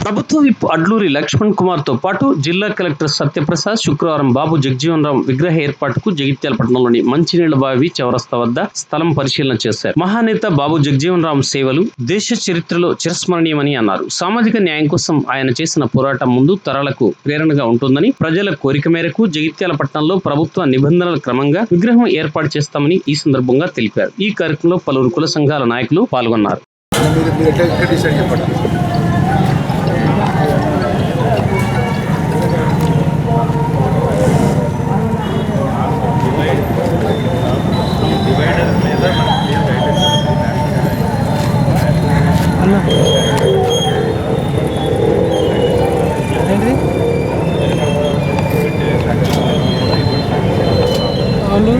ప్రభుత్వ విప్ అడ్లూరి లక్ష్మణ్ కుమార్తో పాటు జిల్లా కలెక్టర్ సత్యప్రసాద్ శుక్రవారం బాబు జగ్జీవన్ రామ్ విగ్రహ ఏర్పాటుకు జగిత్యాల పట్టణంలోని మంచినీళ్ళ బావి చౌరస్తా వద్ద స్థలం పరిశీలన చేశారు. మహానేత బాబు జగ్జీవన్ రామ్ సేవలు దేశ చరిత్రలో చిరస్మరణీయమని అన్నారు. సామాజిక న్యాయం కోసం ఆయన చేసిన పోరాటం ముందు తరాలకు ప్రేరణగా ఉంటుందని ప్రజల కోరిక మేరకు జగిత్యాల పట్టణంలో ప్రభుత్వ నిబంధనల క్రమంగా విగ్రహం ఏర్పాటు చేస్తామని ఈ సందర్భంగా తెలిపారు. ఈ కార్యక్రమంలో పలువురు కుల సంఘాల నాయకులు పాల్గొన్నారు మీరు మీరు ఎట్లా ఎట్లా డిసైడ్ చెప్పండి ఎందుకంటే సార్ పక్క పంట కూడా కొంచెం ఇబ్బంది అన్ని కులాలు ఉన్నారు ఇంకా మనకి మనకి ఇబ్బంది లేదు. అంటే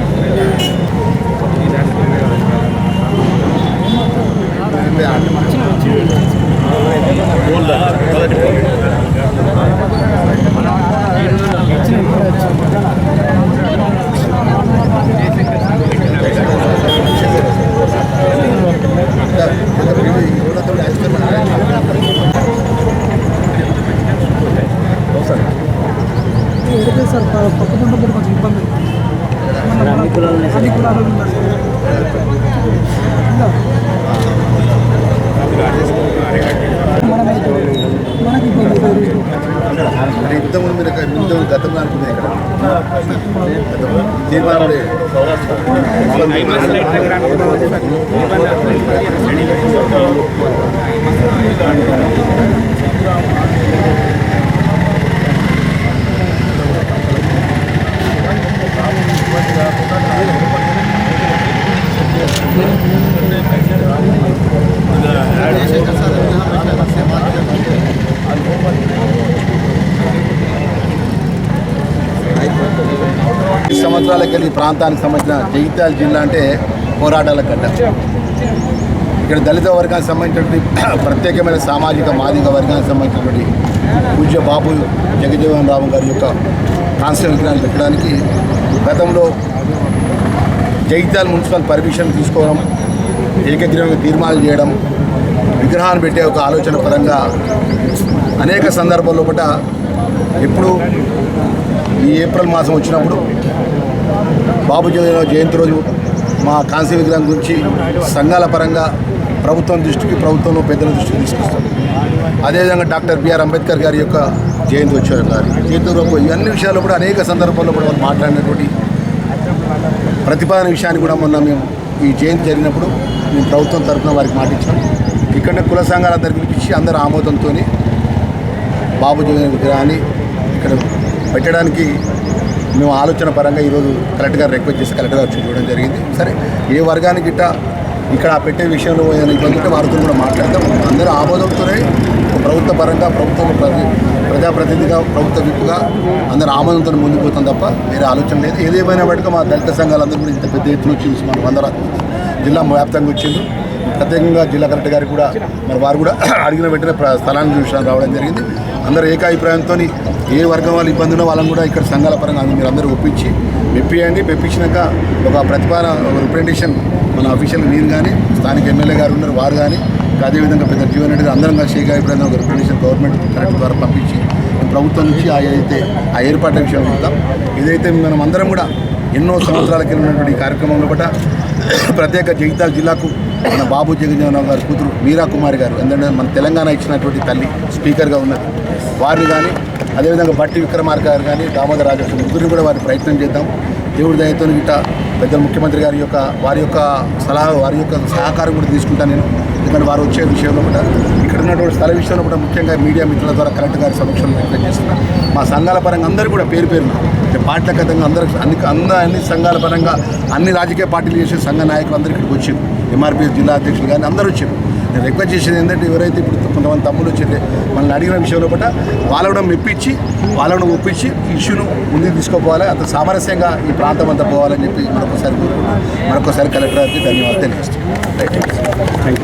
ఇంతకుముందు మీరు ఇక్కడ- ఇంతకుముందు గతంలో అనుకున్నాయి ఇక్కడ గతంలో తీర్మానం ఈ సంవత్సరాలకి వెళ్ళి ప్రాంతానికి సంబంధించిన జగిత్యాల జిల్లా అంటే పోరాటాల గడ్డ ఇక్కడ దళిత వర్గానికి సంబంధించినటువంటి ప్రత్యేకమైన సామాజిక మాదిక వర్గానికి సంబంధించినటువంటి పూజ్య బాబు జగజీవన్ రావు గారి యొక్క కాన్స్టిట్యూషన్ పెట్టడానికి గతంలో జగిత్యాల మున్సిపల్ పర్మిషన్ తీసుకోవడం ఏకగ్రీవంగా తీర్మానాలు చేయడం విగ్రహాన్ని పెట్టే ఒక ఆలోచన పరంగా అనేక సందర్భాల్లో కూడా ఎప్పుడు ఈ ఏప్రిల్ మాసం వచ్చినప్పుడు బాబు జయంతి రోజు మా కాంస్య విగ్రహం గురించి సంఘాల పరంగా ప్రభుత్వం దృష్టికి ప్రభుత్వంలో పెద్దల దృష్టికి తీసుకొస్తాం. అదేవిధంగా డాక్టర్ బిఆర్ అంబేద్కర్ గారి యొక్క జయంతి వచ్చారు గారి జయంతి రోజు ఇవన్నీ విషయాల్లో కూడా అనేక సందర్భాల్లో కూడా వాళ్ళు మాట్లాడినటువంటి ప్రతిపాదన విషయాన్ని కూడా మొన్న మేము ఈ జయంతి జరిగినప్పుడు మేము ప్రభుత్వం తరఫున వారికి మాటించాం ఇక్కడనే కుల సంఘాలందరూ పిలిపించి అందరూ ఆమోదంతో బాబు జగన్ విగ్రహాన్ని ఇక్కడ పెట్టడానికి మేము ఆలోచన పరంగా ఈరోజు కలెక్టర్ గారు రిక్వెస్ట్ చేసి కలెక్టర్ గారు చూడడం జరిగింది. సరే ఏ వర్గానికి గిట్ట ఇక్కడ పెట్టే విషయంలో ఏదైనా ఇబ్బంది ఉంటే వారితో కూడా మాట్లాడతాం అందరూ ఆమోదంతోనే పరంగా ప్రభుత్వం ప్రతి ప్రజాప్రతినిధిగా ప్రభుత్వ విప్పుగా అందరూ ఆమోదంతో ముందుకు పోతాం తప్ప వేరే ఆలోచన లేదు. ఏదేమైనా బట్టి మా దళిత సంఘాలందరూ కూడా ఇంత పెద్ద ఎత్తున వచ్చి మన వందల జిల్లా వ్యాప్తంగా వచ్చింది ప్రత్యేకంగా జిల్లా కలెక్టర్ గారు కూడా మరి వారు కూడా అడిగిన వెంటనే స్థలాన్ని చూసిన రావడం జరిగింది. అందరూ ఏకాభిప్రాయంతో ఏ వర్గం వాళ్ళు ఇబ్బంది ఉన్నా వాళ్ళని కూడా ఇక్కడ సంఘాల పరంగా మీరు అందరూ ఒప్పించి మెప్పియండి. మెప్పించినాక ఒక ప్రతిపాదన ఒక రిప్రజెంటేషన్ మన అఫీషియల్ మీరు కానీ స్థానిక ఎమ్మెల్యే గారు ఉన్నారు వారు కానీ అదేవిధంగా పెద్ద జీవన్ రెడ్డి అందరం కలిసి ఏకాభిప్రాయంగా ఒక రిప్రజెంటేషన్ గవర్నమెంట్ కలెక్టర్ ద్వారా పంపించి ప్రభుత్వం నుంచి అయితే ఆ ఏర్పాట్ల విషయం చూద్దాం. ఇదైతే మనం అందరం కూడా ఎన్నో సంవత్సరాల కింద ఉన్నటువంటి ఈ కార్యక్రమంలో కూడా ప్రత్యేక జగిత్యాల జిల్లాకు మన బాబు జగజ్జీవనరావు గారి కూతురు మీరా కుమారి గారు ఎందుకంటే మన తెలంగాణ ఇచ్చినటువంటి తల్లి స్పీకర్గా ఉన్నది. వారిని కానీ అదేవిధంగా బట్టి విక్రమార్క గారు కానీ దామోదర రాజేశ్వర ముగ్గురిని కూడా వారి ప్రయత్నం చేద్దాం. దేవుడి దయతో గిట్ట పెద్ద ముఖ్యమంత్రి గారి యొక్క వారి యొక్క సలహా వారి యొక్క సహకారం కూడా తీసుకుంటాను నేను. ఎందుకంటే వారు వచ్చే విషయంలో కూడా ఇక్కడ ఉన్నటువంటి స్థల విషయంలో కూడా ముఖ్యంగా మీడియా మిత్రుల ద్వారా కలెక్టర్ గారి సమక్షంలో రిక్వెస్ట్ చేస్తున్నాను మా సంఘాల పరంగా అందరూ కూడా పేరు పేరు పార్టీల కథంగా అందరూ అన్ని అంద అన్ని సంఘాల పరంగా అన్ని రాజకీయ పార్టీలు చేసే సంఘ నాయకులు అందరూ ఇక్కడికి వచ్చారు. ఎంఆర్పీఎస్ జిల్లా అధ్యక్షులు కానీ అందరూ వచ్చారు. నేను రిక్వెస్ట్ చేసేది ఏంటంటే ఎవరైతే ఇప్పుడు కొంతమంది తమ్ముడు వచ్చి మనల్ని అడిగిన విషయంలో కూడా వాళ్ళను మెప్పించి వాళ్ళను ఒప్పించి ఇష్యూను ముందుకు తీసుకోపోవాలి. అంత సామరస్యంగా ఈ ప్రాంతం అంతా పోవాలని చెప్పి మరొకసారి కోరుకుంటున్నాను. మరొకసారి కలెక్టర్ గారికి ధన్యవాదాలు తెలియజేస్తాను యూ